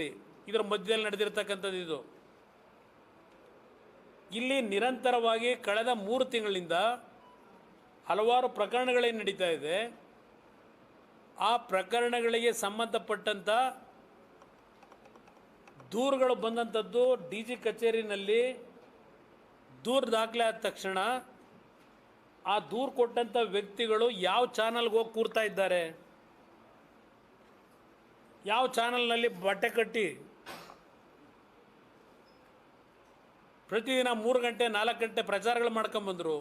ಇದರ ಮಧ್ಯದಲ್ಲಿ ನಡೆದಿರ್ತಕ್ಕಂಥದ್ದು ಇದು. ಇಲ್ಲಿ ನಿರಂತರವಾಗಿ ಕಳೆದ ಮೂರು ತಿಂಗಳಿಂದ ಹಲವಾರು ಪ್ರಕರಣಗಳೇನು ನಡೀತಾ ಇದೆ. ಆ ಪ್ರಕರಣಗಳಿಗೆ ಸಂಬಂಧಪಟ್ಟಂಥ ದೂರುಗಳು ಬಂದಂಥದ್ದು ಡಿ ಜಿ ಕಚೇರಿನಲ್ಲಿ ದೂರು ದಾಖಲೆ ಆದ ತಕ್ಷಣ ಆ ದೂರು ಕೊಟ್ಟಂಥ ವ್ಯಕ್ತಿಗಳು ಯಾವ ಚಾನಲ್ಗೆ ಹೋಗಿ ಕೂರ್ತಾ ಇದ್ದಾರೆ? ಯಾವ ಚಾನಲ್ನಲ್ಲಿ ಬಟ್ಟೆ ಕಟ್ಟಿ? ಪ್ರತಿದಿನ ಮೂರು ಗಂಟೆ, ನಾಲ್ಕು ಗಂಟೆ ಪ್ರಚಾರಗಳು ಮಾಡ್ಕೊಂಬಂದರು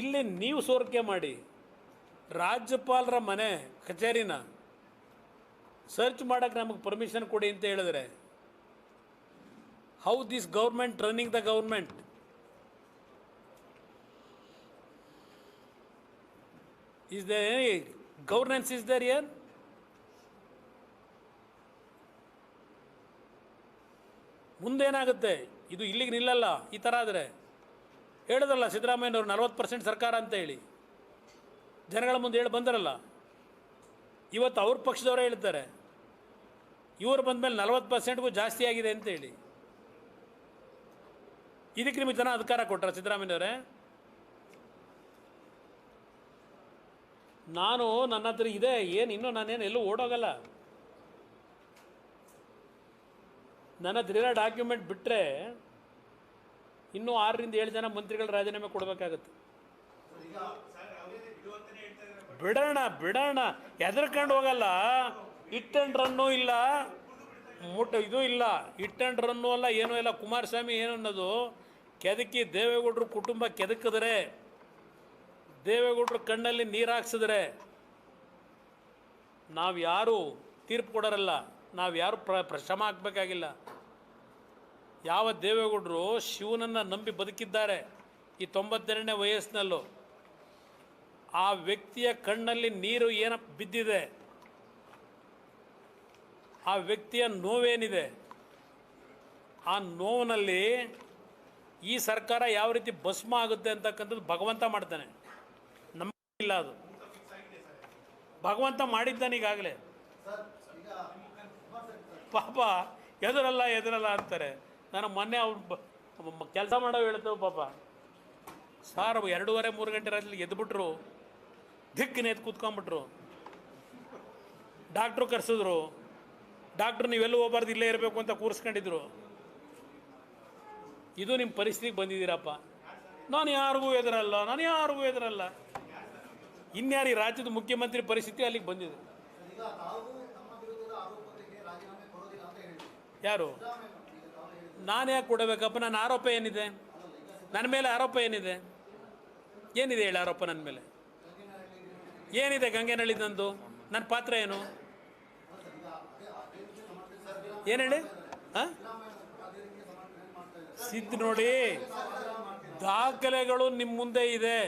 ಇಲ್ಲಿ ನೀವು ಸೋರಿಕೆ ಮಾಡಿ. ರಾಜ್ಯಪಾಲರ ಮನೆ, ಕಚೇರಿನ. ಸರ್ಚ್ ಮಾಡೋಕ್ಕೆ ನಮಗೆ ಪರ್ಮಿಷನ್ ಕೊಡಿ ಅಂತ ಹೇಳಿದ್ರೆ. How this government running the government is the governance is there ಏನ್ ಮುಂದೇನಾಗುತ್ತೆ? ಇದು ಇಲ್ಲಿಗೆ ನಿಲ್ಲಲ್ಲ, ಈ ಥರ ಆದರೆ. ಹೇಳಿದ್ರಲ್ಲ ಸಿದ್ದರಾಮಯ್ಯನವರು ನಲ್ವತ್ತು ಪರ್ಸೆಂಟ್ ಸರ್ಕಾರ ಅಂತ ಹೇಳಿ. ಜನಗಳ ಮುಂದೆ ಹೇಳಿ ಬಂದರಲ್ಲ. ಇವತ್ತು ಅವ್ರ ಪಕ್ಷದವರೇ ಹೇಳ್ತಾರೆ. ಇವರು ಬಂದಮೇಲೆ ನಲ್ವತ್ತು ಪರ್ಸೆಂಟ್ಗೂ ಜಾಸ್ತಿ ಆಗಿದೆ ಅಂತೇಳಿ ಇದಕ್ಕೆ ನಿಮಗೆ ಜನ ಅಧಿಕಾರ ಕೊಟ್ಟರೆ ಸಿದ್ದರಾಮಯ್ಯನವರೇ? ನಾನು ನನ್ನ ಹತ್ರ ಇದೆ, ಏನು ಇನ್ನೂ ನಾನೇನು ಎಲ್ಲೂ ಓಡೋಗಲ್ಲ. ನನ್ನ ಹತ್ರ ಇರೋ ಡಾಕ್ಯುಮೆಂಟ್ ಬಿಟ್ಟರೆ ಇನ್ನೂ ಆರರಿಂದ ಏಳು ಜನ ಮಂತ್ರಿಗಳ ರಾಜೀನಾಮೆ ಕೊಡಬೇಕಾಗತ್ತೆ. ಬಿಡೋಣ ಬಿಡೋಣ. ಹೆದರ್ಕೊಂಡು ಹೋಗಲ್ಲ. ಇಟ್ ಆ್ಯಂಡ್ ರನ್ನು ಇಲ್ಲ. ಮುಟ್ಟ ಇದು ಇಲ್ಲ. ಇಟ್ ಆ್ಯಂಡ್ ರನ್ನು ಅಲ್ಲ, ಏನೂ ಇಲ್ಲ. ಕುಮಾರಸ್ವಾಮಿ ಏನು ಅನ್ನೋದು ಕೆದಕಿ ದೇವೇಗೌಡರು ಕುಟುಂಬ ಕೆದಕಿದ್ರೆ ದೇವೇಗೌಡರು ಕಣ್ಣಲ್ಲಿ ನೀರು ಹಾಕ್ಸಿದ್ರೆ ನಾವು ಯಾರು ತೀರ್ಪು ಕೊಡೋರಲ್ಲ, ನಾವು ಯಾರು ಪ್ರ ಪ್ರ ಶ್ರಮ ಹಾಕಬೇಕಾಗಿಲ್ಲ. ಯಾವ ದೇವೇಗೌಡರು ಶಿವನನ್ನು ನಂಬಿ ಬದುಕಿದ್ದಾರೆ ಈ ತೊಂಬತ್ತೆರಡನೇ ವಯಸ್ಸಿನಲ್ಲೂ. ಆ ವ್ಯಕ್ತಿಯ ಕಣ್ಣಲ್ಲಿ ನೀರು ಏನ, ಬಿದ್ದಿದೆ. ಆ ವ್ಯಕ್ತಿಯ ನೋವೇನಿದೆ. ಆ ನೋವಿನಲ್ಲಿ ಈ ಸರ್ಕಾರ ಯಾವ ರೀತಿ ಭಸ್ಮ ಆಗುತ್ತೆ ಅಂತಕ್ಕಂಥದ್ದು ಭಗವಂತ ಮಾಡ್ತಾನೆ. ನಮಗಿಲ್ಲ ಅದು. ಭಗವಂತ ಮಾಡಿದ್ದಾನೆ ಈಗಾಗಲೇ. ಪಾಪ, ಎದುರಲ್ಲ ಎದುರಲ್ಲ ಅಂತಾರೆ. ನಾನು ಮೊನ್ನೆ ಅವ್ರು ಕೆಲಸ ಮಾಡೋ ಹೇಳ್ತೇವೆ ಪಾಪ. ಸಾರ್ ಎರಡೂವರೆ, ಮೂರು ಗಂಟೆ ರಾತ್ರಿ ಎದ್ಬಿಟ್ರು. ದಿಕ್ಕಿನ ಎದ್ದು ಕೂತ್ಕೊಂಡ್ಬಿಟ್ರು. ಡಾಕ್ಟ್ರು ಕರೆಸಿದ್ರು. ಡಾಕ್ಟ್ರು, ನೀವೆಲ್ಲೂ ಹೋಗ್ಬಾರ್ದು, ಇಲ್ಲೇ ಇರಬೇಕು ಅಂತ ಕೂರಿಸ್ಕೊಂಡಿದ್ರು. ಇದು ನಿಮ್ಮ ಪರಿಸ್ಥಿತಿಗೆ ಬಂದಿದ್ದೀರಪ್ಪ. ನಾನು ಯಾರಿಗೂ ಎದುರಲ್ಲ, ನಾನು ಯಾರಿಗೂ ಎದುರಲ್ಲ. ಇನ್ಯಾರು ಈ ರಾಜ್ಯದ ಮುಖ್ಯಮಂತ್ರಿ ಪರಿಸ್ಥಿತಿ ಅಲ್ಲಿಗೆ ಬಂದಿದೆ? ಯಾರು? ನಾನು ಯಾಕೆ ಕೊಡಬೇಕಪ್ಪ? ನನ್ನ ಆರೋಪ ಏನಿದೆ? ನನ್ನ ಮೇಲೆ ಆರೋಪ ಏನಿದೆ? ಏನಿದೆ ಹೇಳಿ ಆರೋಪ ನನ್ನ ಮೇಲೆ? ಏನಿದೆ ಗಂಗೆನಳ್ಳಿ ನಂದು? ನನ್ನ ಪಾತ್ರ ಏನು? ಏನು ಹೇಳಿ? ಹಾಂ? ಸಿದ್ದು ನೋಡಿ, ದಾಖಲೆಗಳು ನಿಮ್ಮ ಮುಂದೆ ಇದೆ.